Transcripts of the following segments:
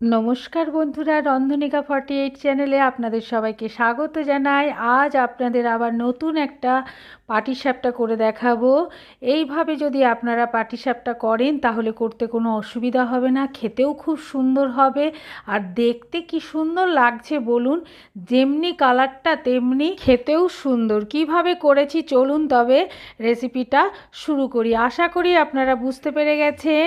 নমস্কার বন্ধুরা, রন্ধনিকা forty eight চ্যানেলে আপনাদের সবাইকে স্বাগত জানাই। আজ আপনাদের আবার নতুন একটা পাটিসাপটা করে দেখাবো। এইভাবে যদি আপনারা পাটিসাপটা করেন, তাহলে করতে কোনো অসুবিধা হবে না, খেতেও খুব সুন্দর হবে। আর দেখতে কি সুন্দর লাগছে বলুন, যেমনি কালারটা তেমনি খেতেও সুন্দর। কীভাবে করেছি চলুন তবে রেসিপিটা শুরু করি। আশা করি আপনারা বুঝতে পেরে গেছেন।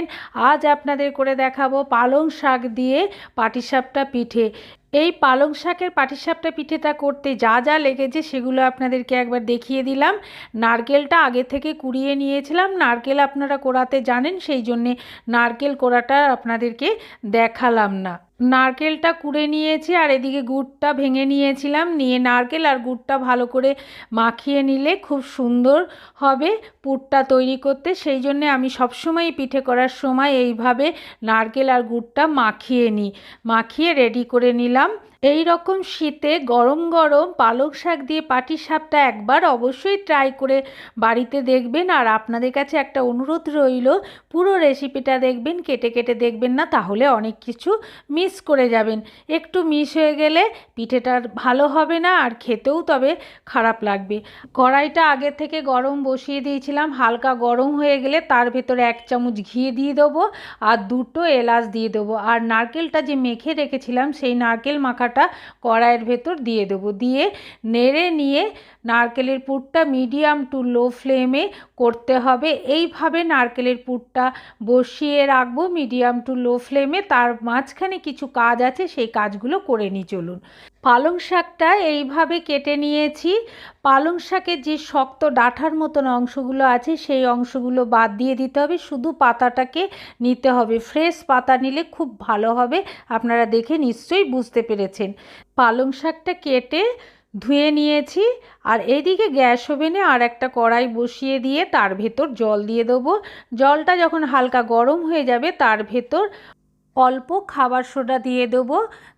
আজ আপনাদের করে দেখাবো পালং শাক দিয়ে পাটিসাপটা পিঠে এই পালং শাকের পাটিসাপটা পিঠেটা করতে যা যা লেগেছে সেগুলো আপনাদেরকে একবার দেখিয়ে দিলাম। নারকেলটা আগে থেকে কুড়িয়ে নিয়েছিলাম। নারকেল আপনারা কোড়াতে জানেন, সেই জন্যে নারকেল কোড়াটা আপনাদেরকে দেখালাম না। নারকেলটা কুড়ে নিয়েছি আর এদিকে গুড়টা ভেঙে নিয়েছিলাম। নিয়ে নারকেল আর গুড়টা ভালো করে মাখিয়ে নিলে খুব সুন্দর হবে পুরটা তৈরি করতে। সেই জন্যে আমি সবসময় পিঠে করার সময় এইভাবে নারকেল আর গুড়টা মাখিয়ে নিই। মাখিয়ে রেডি করে নিলাম। Инстаграм এই রকম শীতে গরম গরম পালং শাক দিয়ে পাটি সাপটা একবার অবশ্যই ট্রাই করে বাড়িতে দেখবেন। আর আপনাদের কাছে একটা অনুরোধ রইল, পুরো রেসিপিটা দেখবেন, কেটে কেটে দেখবেন না, তাহলে অনেক কিছু মিস করে যাবেন। একটু মিস হয়ে গেলে পিঠেটা ভালো হবে না, আর খেতেও তবে খারাপ লাগবে। কড়াইটা আগে থেকে গরম বসিয়ে দিয়েছিলাম, হালকা গরম হয়ে গেলে তার ভেতরে এক চামচ ঘি দিয়ে দেবো আর দুটো এলাচ দিয়ে দেবো। আর নারকেলটা যে মেখে রেখেছিলাম, সেই নারকেল মাখা মশলাটা কড়াইয়ের ভেতর দিয়ে দেবো। দিয়ে নেড়ে নিয়ে নারকেলের পুরটা মিডিয়াম টু লো ফ্লেমে করতে হবে। এইভাবে নারকেলের পুরটা বসিয়ে রাখব মিডিয়াম টু লো ফ্লেমে। তার মাঝখানে কিছু কাজ আছে, সেই কাজগুলো করে নিই, চলুন। পালং শাকটা এইভাবে কেটে নিয়েছি। পালং শাকের যে শক্ত ডাঁঠার মতন অংশগুলো আছে, সেই অংশগুলো বাদ দিয়ে দিতে হবে। শুধু পাতাটাকে নিতে হবে। ফ্রেশ পাতা নিলে খুব ভালো হবে। আপনারা দেখে নিশ্চয়ই বুঝতে পেরেছেন। পালং শাকটা কেটে ধুয়ে নিয়েছি আর এদিকে গ্যাস ওভেনে আর একটা কড়াই বসিয়ে দিয়ে তার ভেতর জল দিয়ে দেবো। জলটা যখন হালকা গরম হয়ে যাবে তার ভেতর অল্প খাবার সোডা দিয়ে দেবো।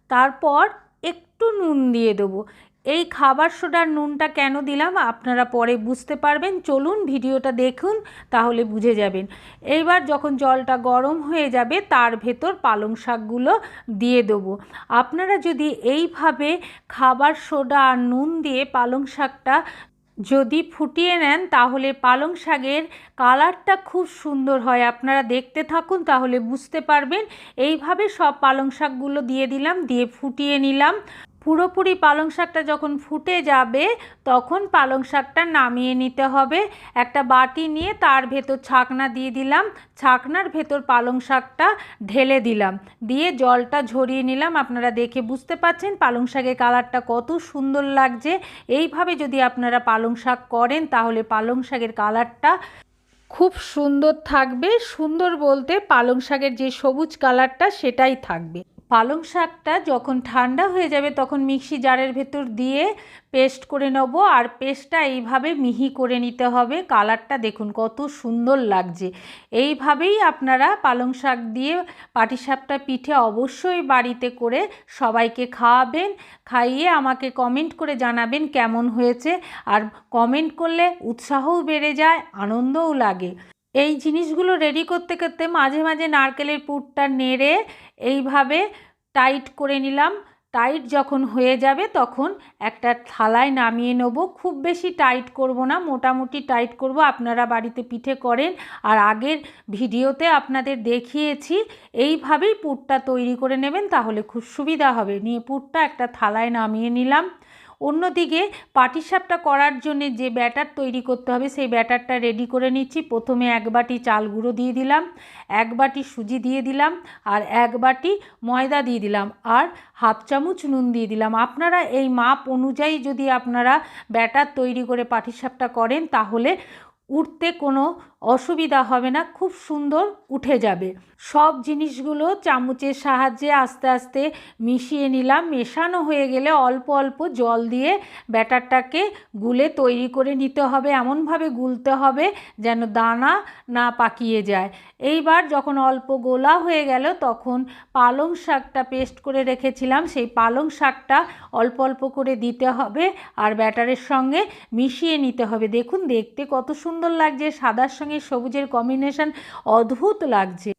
তারপর একটু নুন দিয়ে দেবো। এই খাবার সোডার নুনটা কেন দিলাম আপনারা পরে বুঝতে পারবেন। চলুন ভিডিওটা দেখুন, তাহলে বুঝে যাবেন। এইবার যখন জলটা গরম হয়ে যাবে, তার ভেতর পালং শাকগুলো দিয়ে দেবো। আপনারা যদি এইভাবে খাবার সোডা আর নুন দিয়ে পালং শাকটা যদি ফুটিয়ে নেন, তাহলে পালং শাকের কালারটা খুব সুন্দর হয়। আপনারা দেখতে থাকুন, তাহলে বুঝতে পারবেন। এইভাবে সব পালং শাকগুলো দিয়ে দিলাম, দিয়ে ফুটিয়ে নিলাম। পুরোপুরি পালং শাকটা যখন ফুটে যাবে, তখন পালং শাকটা নামিয়ে নিতে হবে। একটা বাটি নিয়ে তার ভেতর ছাকনা দিয়ে দিলাম। ছাকনার ভেতর পালং শাকটা ঢেলে দিলাম। দিয়ে জলটা ঝরিয়ে নিলাম। আপনারা দেখে বুঝতে পাচ্ছেন পালং শাকের কালারটা কত সুন্দর লাগছে। এইভাবে যদি আপনারা পালং শাক করেন, তাহলে পালং শাকের কালারটা খুব সুন্দর থাকবে। সুন্দর বলতে পালং শাকের যে সবুজ কালারটা, সেটাই থাকবে। পালং শাকটা যখন ঠান্ডা হয়ে যাবে তখন মিক্সি জারের ভেতর দিয়ে পেস্ট করে নেব আর পেস্টটা এইভাবে মিহি করে নিতে হবে। কালারটা দেখুন কত সুন্দর লাগছে। এইভাবেই আপনারা পালং শাক দিয়ে পাটি পাটিসাপটা পিঠে অবশ্যই বাড়িতে করে সবাইকে খাওয়াবেন। খাইয়ে আমাকে কমেন্ট করে জানাবেন কেমন হয়েছে। আর কমেন্ট করলে উৎসাহও বেড়ে যায়, আনন্দও লাগে। এই জিনিসগুলো রেডি করতে করতে মাঝে মাঝে নারকেলের পুরটা নেড়ে এইভাবে টাইট করে নিলাম। টাইট যখন হয়ে যাবে তখন একটা থালায় নামিয়ে নেব। খুব বেশি টাইট করব না, মোটামুটি টাইট করব। আপনারা বাড়িতে পিঠে করেন। আর আগের ভিডিওতে আপনাদের দেখিয়েছি, এইভাবেই পুরটা তৈরি করে নেবেন তাহলে খুব সুবিধা হবে। নিয়ে পুরটা একটা থালায় নামিয়ে নিলাম। অন্যদিকে পাটিসাপটা করার জন্য যে ব্যাটার তৈরি করতে হবে, সেই ব্যাটারটা রেডি করে নিচ্ছি। প্রথমে এক বাটি চাল গুঁড়ো দিয়ে দিলাম, এক বাটি সুজি দিয়ে দিলাম আর এক বাটি ময়দা দিয়ে দিলাম আর হাফ চামচ নুন দিয়ে দিলাম। আপনারা এই মাপ অনুযায়ী যদি আপনারা ব্যাটার তৈরি করে পাটিসাপটা করেন, তাহলে উঠতে কোনো অসুবিধা হবে না, খুব সুন্দর উঠে যাবে। সব জিনিসগুলো চামচের সাহায্যে আস্তে আস্তে মিশিয়ে নিলাম। মেশানো হয়ে গেলে অল্প অল্প জল দিয়ে ব্যাটারটাকে গুলে তৈরি করে নিতে হবে। এমনভাবে গুলতে হবে যেন দানা না পাকিয়ে যায়। এইবার যখন অল্প গোলা হয়ে গেল, তখন পালং শাকটা পেস্ট করে রেখেছিলাম। সেই পালং শাকটা অল্প অল্প করে দিতে হবে আর ব্যাটারের সঙ্গে মিশিয়ে নিতে হবে। দেখুন, দেখতে কত সুন্দর লাগছে। সাদার সঙ্গে সবুজের কম্বিনেশন অদ্ভুত লাগছে।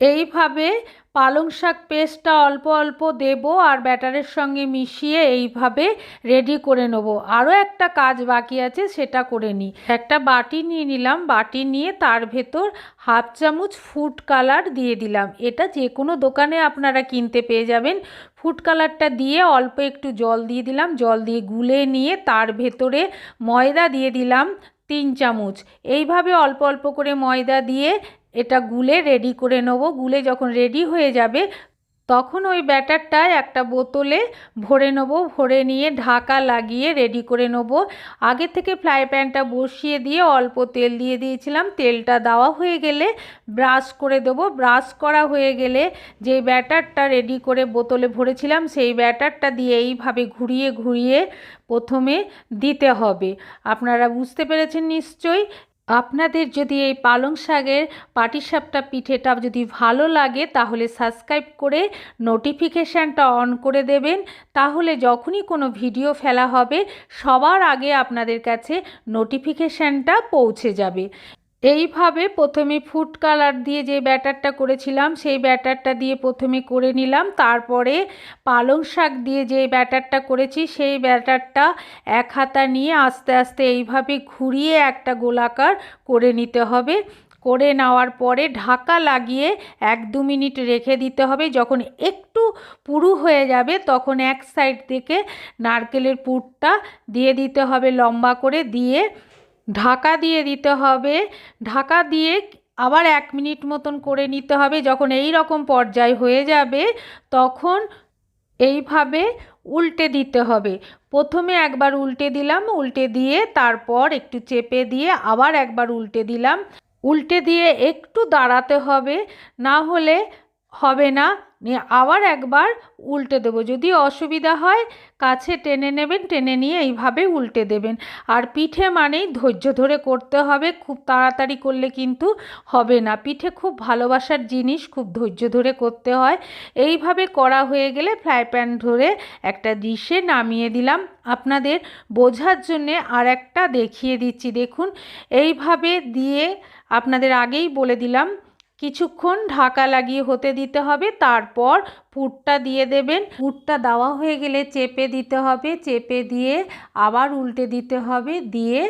এইভাবে পালং শাক পেস্টটা অল্প অল্প দেবো আর ব্যাটারের সঙ্গে মিশিয়ে এইভাবে রেডি করে নেব। আরও একটা কাজ বাকি আছে, সেটা করে নিই। একটা বাটি নিয়ে নিলাম। বাটি নিয়ে তার ভেতর হাফ চামচ ফুড কালার দিয়ে দিলাম। এটা যে কোনো দোকানে আপনারা কিনতে পেয়ে যাবেন। ফুড কালারটা দিয়ে অল্প একটু জল দিয়ে দিলাম। জল দিয়ে গুলে নিয়ে তার ভেতরে ময়দা দিয়ে দিলাম। তিন চামচ। এইভাবে অল্প অল্প করে ময়দা দিয়ে এটা গুলে রেডি করে নেব। গুলে যখন রেডি হয়ে যাবে তখন ওই ব্যাটারটা একটা বোতলে ভরে নেব, ভরে নিয়ে ঢাকা লাগিয়ে রেডি করে নেব। আগে থেকে ফ্রাই প্যানটা বসিয়ে দিয়ে অল্প তেল দিয়ে দিয়েছিলাম। তেলটা দেওয়া হয়ে গেলে ব্রাশ করে দেব। ব্রাশ করা হয়ে গেলে যে ব্যাটারটা রেডি করে বোতলে ভরেছিলাম, সেই ব্যাটারটা দিয়ে এইভাবে ঘুরিয়ে ঘুরিয়ে প্রথমে দিতে হবে। আপনারা বুঝতে পেরেছেন নিশ্চয়ই আপনাদের যদি এই পালং শাকের পাটিসাপটা পিঠেটা যদি ভালো লাগে, তাহলে সাবস্ক্রাইব করে নোটিফিকেশানটা অন করে দেবেন। তাহলে যখনই কোনো ভিডিও ফেলা হবে, সবার আগে আপনাদের কাছে নোটিফিকেশানটা পৌঁছে যাবে। এইভাবে প্রথমে ফুড কালার দিয়ে যে ব্যাটারটা করেছিলাম, সেই ব্যাটারটা দিয়ে প্রথমে করে নিলাম। তারপরে পালং শাক দিয়ে যে ব্যাটারটা করেছি, সেই ব্যাটারটা এক হাতা নিয়ে আস্তে আস্তে এইভাবে ঘুরিয়ে একটা গোলাকার করে নিতে হবে। করে নেওয়ার পরে ঢাকা লাগিয়ে এক দু মিনিট রেখে দিতে হবে। যখন একটু পুরু হয়ে যাবে, তখন এক সাইড থেকে নারকেলের পুরটা দিয়ে দিতে হবে লম্বা করে দিয়ে ঢাকা দিয়ে দিতে হবে। ঢাকা দিয়ে আবার এক মিনিট মতন করে নিতে হবে। যখন এই রকম পর্যায় হয়ে যাবে, তখন এইভাবে উল্টে দিতে হবে। প্রথমে একবার উল্টে দিলাম, উল্টে দিয়ে তারপর একটু চেপে দিয়ে আবার একবার উল্টে দিলাম। উল্টে দিয়ে একটু দাঁড়াতে হবে, না হলে হবে না। নিয়ে আবার একবার উল্টে দেবো। যদি অসুবিধা হয়, কাছে টেনে নেবেন, টেনে নিয়ে এইভাবে উল্টে দেবেন। আর পিঠে মানেই ধৈর্য ধরে করতে হবে, খুব তাড়াতাড়ি করলে কিন্তু হবে না। পিঠে খুব ভালোবাসার জিনিস, খুব ধৈর্য ধরে করতে হয়। এইভাবে করা হয়ে গেলে ফ্রাই প্যান ধরে একটা ডিশে নামিয়ে দিলাম। আপনাদের বোঝার জন্যে আর একটা দেখিয়ে দিচ্ছি। দেখুন, এইভাবে দিয়ে আপনাদের আগেই বলে দিলাম কিছুক্ষণ ঢাকা লাগিয়ে হতে দিতে হবে, তারপর পুরটা দিয়ে দেবেন। পুরটা দেওয়া হয়ে গেলে চেপে দিতে হবে, চেপে দিয়ে আবার উল্টে দিতে হবে, দিয়ে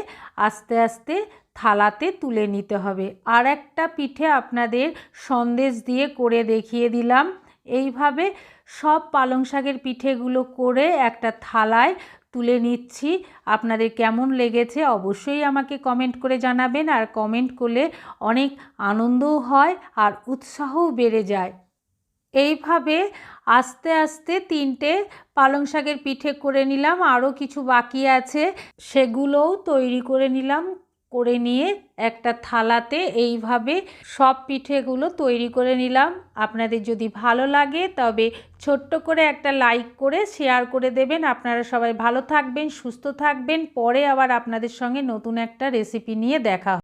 আস্তে আস্তে থালাতে তুলে নিতে হবে। আর একটা পিঠে আপনাদের সন্দেশ দিয়ে করে দেখিয়ে দিলাম। এইভাবে সব পালং শাকের পিঠেগুলো করে একটা থালায় তুলে নিচ্ছি। আপনাদের কেমন লেগেছে অবশ্যই আমাকে কমেন্ট করে জানাবেন আর কমেন্ট করলে অনেক আনন্দও হয় আর উৎসাহও বেড়ে যায়। এইভাবে আস্তে আস্তে তিনটে পালং শাকের পিঠে করে নিলাম। আরও কিছু বাকি আছে, সেগুলোও তৈরি করে নিলাম। করে নিয়ে একটা থালাতে এইভাবে সব পিঠেগুলো তৈরি করে নিলাম। আপনাদের যদি ভালো লাগে, তবে ছোট্ট করে একটা লাইক করে, শেয়ার করে দেবেন। আপনারা সবাই ভালো থাকবেন, সুস্থ থাকবেন। পরে আবার আপনাদের সঙ্গে নতুন একটা রেসিপি নিয়ে দেখা